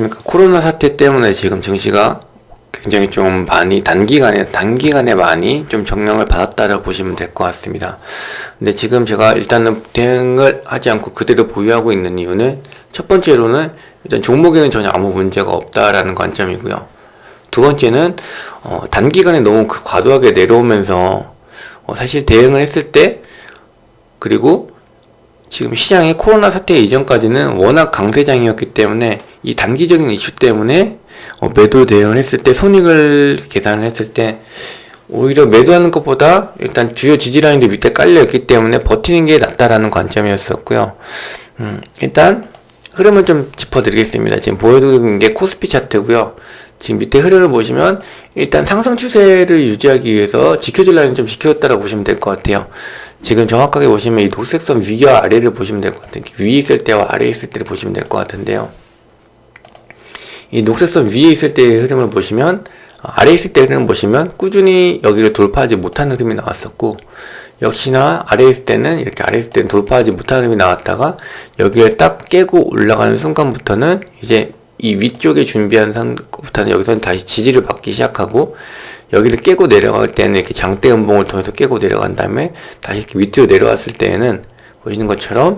안녕하십니까. 코로나 사태 때문에 지금 증시가 굉장히 좀 많이 단기간에 단기간에 많이 좀 정령을 받았다라고 보시면 될 것 같습니다. 근데 지금 제가 일단은 대응을 하지 않고 그대로 보유하고 있는 이유는 첫 번째로는 일단 종목에는 전혀 아무 문제가 없다라는 관점이고요. 두 번째는 어, 단기간에 너무 그 과도하게 내려오면서 어, 사실 대응을 했을 때 그리고 지금 시장이 코로나 사태 이전까지는 워낙 강세장이었기 때문에 이 단기적인 이슈 때문에 어, 매도 대응을 했을 때 손익을 계산을 했을 때 오히려 매도하는 것보다 일단 주요 지지라인도 밑에 깔려 있기 때문에 버티는 게 낫다라는 관점이었었고요. 음, 일단 흐름을 좀 짚어드리겠습니다. 지금 보여드리는 게 코스피 차트고요. 지금 밑에 흐름을 보시면 일단 상승 추세를 유지하기 위해서 지켜줄 라인을 좀 지켜줬다라고 보시면 될 것 같아요. 지금 정확하게 보시면 이 녹색선 위와 아래를 보시면 될 것 같아요. 위에 있을 때와 아래에 있을 때를 보시면 될 것 같은데요. 이 녹색선 위에 있을 때의 흐름을 보시면 아래에 있을 때 흐름 보시면 꾸준히 여기를 돌파하지 못한 흐름이 나왔었고 역시나 아래에 있을 때는 이렇게 아래에 있을 때는 돌파하지 못한 흐름이 나왔다가 여기를 딱 깨고 올라가는 순간부터는 이제 이 위쪽에 준비한 상부터는 여기서는 다시 지지를 받기 시작하고 여기를 깨고 내려갈 때는 이렇게 장대 음봉을 통해서 깨고 내려간 다음에 다시 밑으로 내려왔을 때에는 보시는 것처럼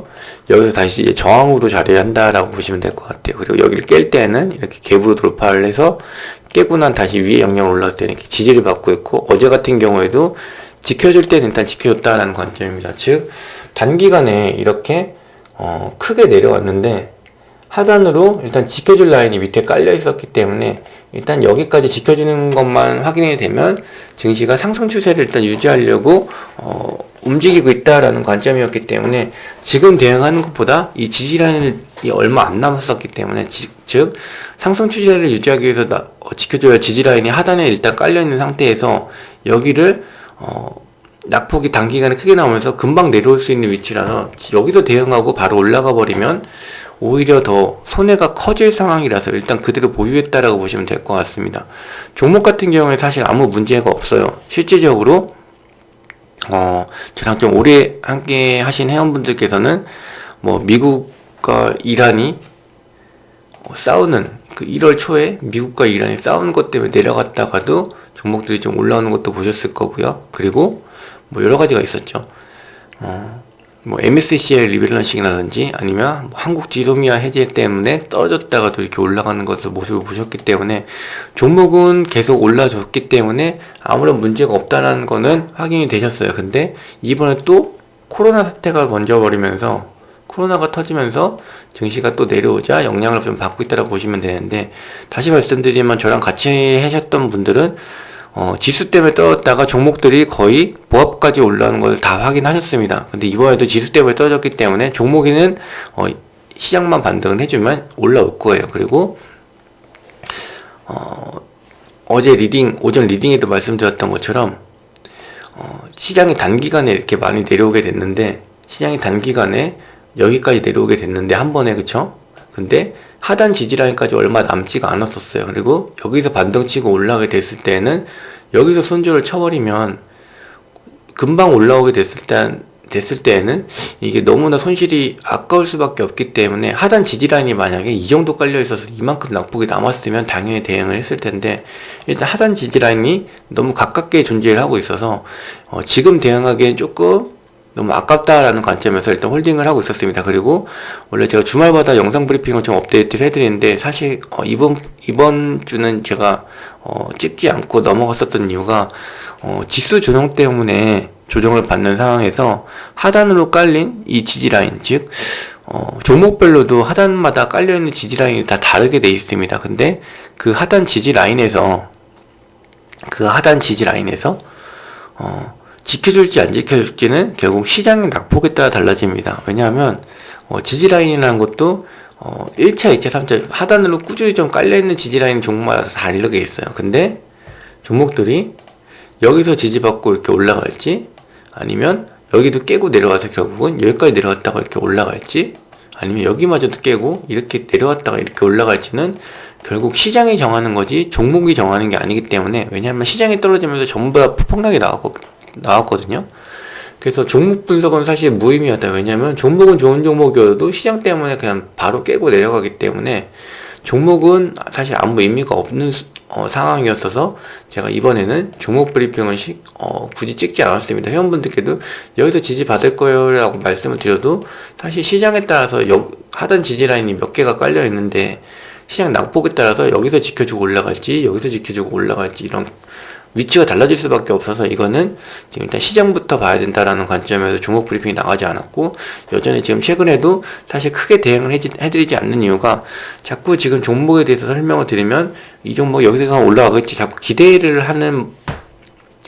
여기서 다시 이제 저항으로 자리 한다라고 보시면 될 것 같아요. 그리고 여기를 깰 때는 이렇게 갭으로 돌파를 해서 깨고 난 다시 위에 영향을 올라올 때는 이렇게 지지를 받고 있고 어제 같은 경우에도 지켜줄 때는 일단 지켜줬다라는 관점입니다. 즉 단기간에 이렇게 어, 크게 내려왔는데 하단으로 일단 지켜줄 라인이 밑에 깔려 있었기 때문에 일단 여기까지 지켜주는 것만 확인이 되면 증시가 상승 추세를 일단 유지하려고 어, 움직이고 있다라는 관점이었기 때문에 지금 대응하는 것보다 이 지지라인이 얼마 안 남았었기 때문에 지, 즉 상승 추세를 유지하기 위해서 나, 어, 지켜줘야 지지라인이 하단에 일단 깔려 있는 상태에서 여기를 어, 낙폭이 단기간에 크게 나오면서 금방 내려올 수 있는 위치라서 여기서 대응하고 바로 올라가 버리면 오히려 더 손해가 커질 상황이라서 일단 그대로 보유했다라고 보시면 될 것 같습니다. 종목 같은 경우에 사실 아무 문제가 없어요. 실질적으로 어, 저랑 좀 오래 함께 하신 회원분들께서는 뭐 미국과 이란이 싸우는 그 1월 초에 미국과 이란이 싸우는 것 때문에 내려갔다가도 종목들이 좀 올라오는 것도 보셨을 거고요. 그리고 뭐 여러 가지가 있었죠. 어, 뭐 MSCI 리밸런싱이라든지 아니면 뭐 한국 지도미아 해제 때문에 떨어졌다가도 이렇게 올라가는 것을 모습을 보셨기 때문에 종목은 계속 올라줬기 때문에 아무런 문제가 없다는 거는 확인이 되셨어요. 근데 이번에 또 코로나 사태가 번져버리면서 코로나가 터지면서 증시가 또 내려오자 영향을 좀 받고 있다고 보시면 되는데 다시 말씀드리면 저랑 같이 하셨던 분들은 어, 지수 때문에 떨어졌다가 종목들이 거의 보합까지 올라오는 걸다 확인하셨습니다. 근데 이번에도 지수 때문에 떨어졌기 때문에 종목에는 어, 시장만 반등을 해주면 올라올 거예요. 그리고 어, 어제 리딩 오전 리딩에도 말씀드렸던 것처럼 어, 시장이 단기간에 이렇게 많이 내려오게 됐는데 시장이 단기간에 여기까지 내려오게 됐는데 한 번에 그쵸? 근데 하단 지지라인까지 얼마 남지가 않았었어요. 그리고 여기서 반등 치고 올라가게 됐을 때는 여기서 손절을 쳐버리면 금방 올라오게 됐을 때 됐을 때에는 이게 너무나 손실이 아까울 수밖에 없기 때문에 하단 지지라인이 만약에 이 정도 깔려 있어서 이만큼 낙폭이 남았으면 당연히 대응을 했을 텐데 일단 하단 지지라인이 너무 가깝게 존재를 하고 있어서 어 지금 대응하기엔 조금 너무 아깝다라는 관점에서 일단 홀딩을 하고 있었습니다. 그리고 원래 제가 주말마다 영상 브리핑을 좀 업데이트를 해드리는데 사실 어 이번 이번 주는 제가 어 찍지 않고 넘어갔었던 이유가 어 지수 조정 때문에 조정을 받는 상황에서 하단으로 깔린 이 지지 라인 즉 어, 종목별로도 하단마다 깔려 있는 지지 라인이 다 다르게 돼 있습니다. 근데 그 하단 지지 라인에서 그 하단 지지 라인에서 어, 지켜줄지 안 지켜줄지는 결국 시장의 낙폭에 따라 달라집니다. 왜냐하면 어, 지지라인이라는 것도 어, 1차, 2차, 3차 하단으로 꾸준히 좀 깔려있는 지지라인 종목마다 다르게 있어요. 근데 종목들이 여기서 지지받고 이렇게 올라갈지 아니면 여기도 깨고 내려와서 결국은 여기까지 내려왔다가 이렇게 올라갈지 아니면 여기마저도 깨고 이렇게 내려왔다가 이렇게 올라갈지는 결국 시장이 정하는 거지 종목이 정하는 게 아니기 때문에 왜냐하면 시장이 떨어지면서 전부 다 폭락이 나왔고 나왔거든요. 그래서 종목 분석은 사실 무의미하다. 왜냐면 종목은 좋은 종목이어도 시장 때문에 그냥 바로 깨고 내려가기 때문에 종목은 사실 아무 의미가 없는 수- 어, 상황이었어서 제가 이번에는 종목 브리핑을 시- 어, 굳이 찍지 않았습니다. 회원분들께도 여기서 지지 받을 거예요 라고 말씀을 드려도 사실 시장에 따라서 여- 하던 지지 라인이 몇 개가 깔려 있는데 시장 낙폭에 따라서 여기서 지켜주고 올라갈지 여기서 지켜주고 올라갈지 이런 위치가 달라질 수밖에 없어서 이거는 지금 일단 시장부터 봐야 된다라는 관점에서 종목 브리핑이 나가지 않았고 여전히 지금 최근에도 사실 크게 대응을 해드리지 않는 이유가 자꾸 지금 종목에 대해서 설명을 드리면 이 종목 여기서 올라가겠지 자꾸 기대를 하는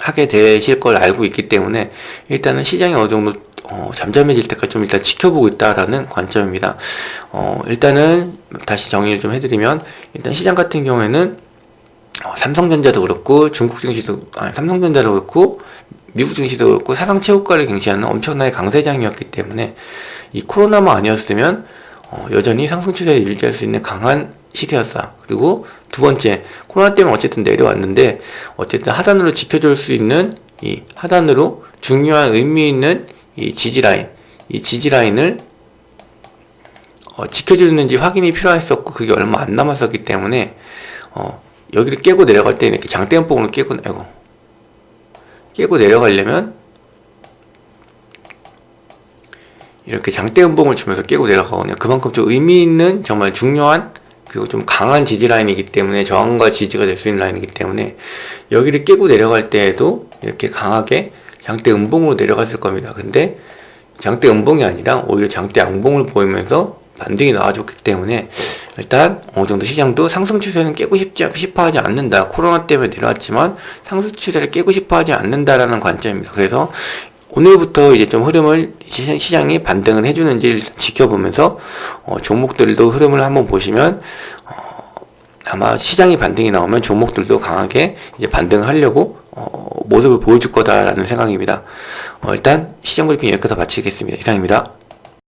하게 되실 걸 알고 있기 때문에 일단은 시장이 어느 정도 어, 잠잠해질 때까지 좀 일단 지켜보고 있다라는 관점입니다. 어, 일단은 다시 정리를 좀 해드리면 일단 시장 같은 경우에는 어, 삼성전자도 그렇고 중국 증시도 아니 삼성전자도 그렇고 미국 증시도 그렇고 사상 최고가를 경시하는 엄청나게 강세장이었기 때문에 이 코로나만 아니었으면 어, 여전히 상승 추세를 유지할 수 있는 강한 시세였다. 그리고 두 번째 코로나 때문에 어쨌든 내려왔는데 어쨌든 하단으로 지켜줄 수 있는 이 하단으로 중요한 의미 있는 이 지지 라인 이 지지 라인을 어, 지켜주는지 확인이 필요했었고 그게 얼마 안 남았었기 때문에 어, 여기를 깨고 내려갈 때는 이렇게 장대음봉을 깨고 아이고 깨고 내려가려면 이렇게 장대음봉을 주면서 깨고 내려가거든요. 그만큼 좀 의미 있는 정말 중요한 그리고 좀 강한 지지 라인이기 때문에 저항과 지지가 될 수 있는 라인이기 때문에 여기를 깨고 내려갈 때에도 이렇게 강하게 장대 음봉으로 내려갔을 겁니다. 근데 장대 음봉이 아니라 오히려 장대 양봉을 보이면서 반등이 나와줬기 때문에 일단 어느 정도 시장도 상승 추세는 깨고 싶지 싶어 하지 않는다. 코로나 때문에 내려왔지만 상승 추세를 깨고 싶어 하지 않는다라는 관점입니다. 그래서 오늘부터 이제 좀 흐름을 시- 시장이 반등을 해주는지 지켜보면서 어, 종목들도 흐름을 한번 보시면 어, 아마 시장이 반등이 나오면 종목들도 강하게 이제 반등을 하려고 어, 모습을 보여줄 거다라는 생각입니다. 어, 일단 시장 브리핑 여기까지 마치겠습니다. 이상입니다.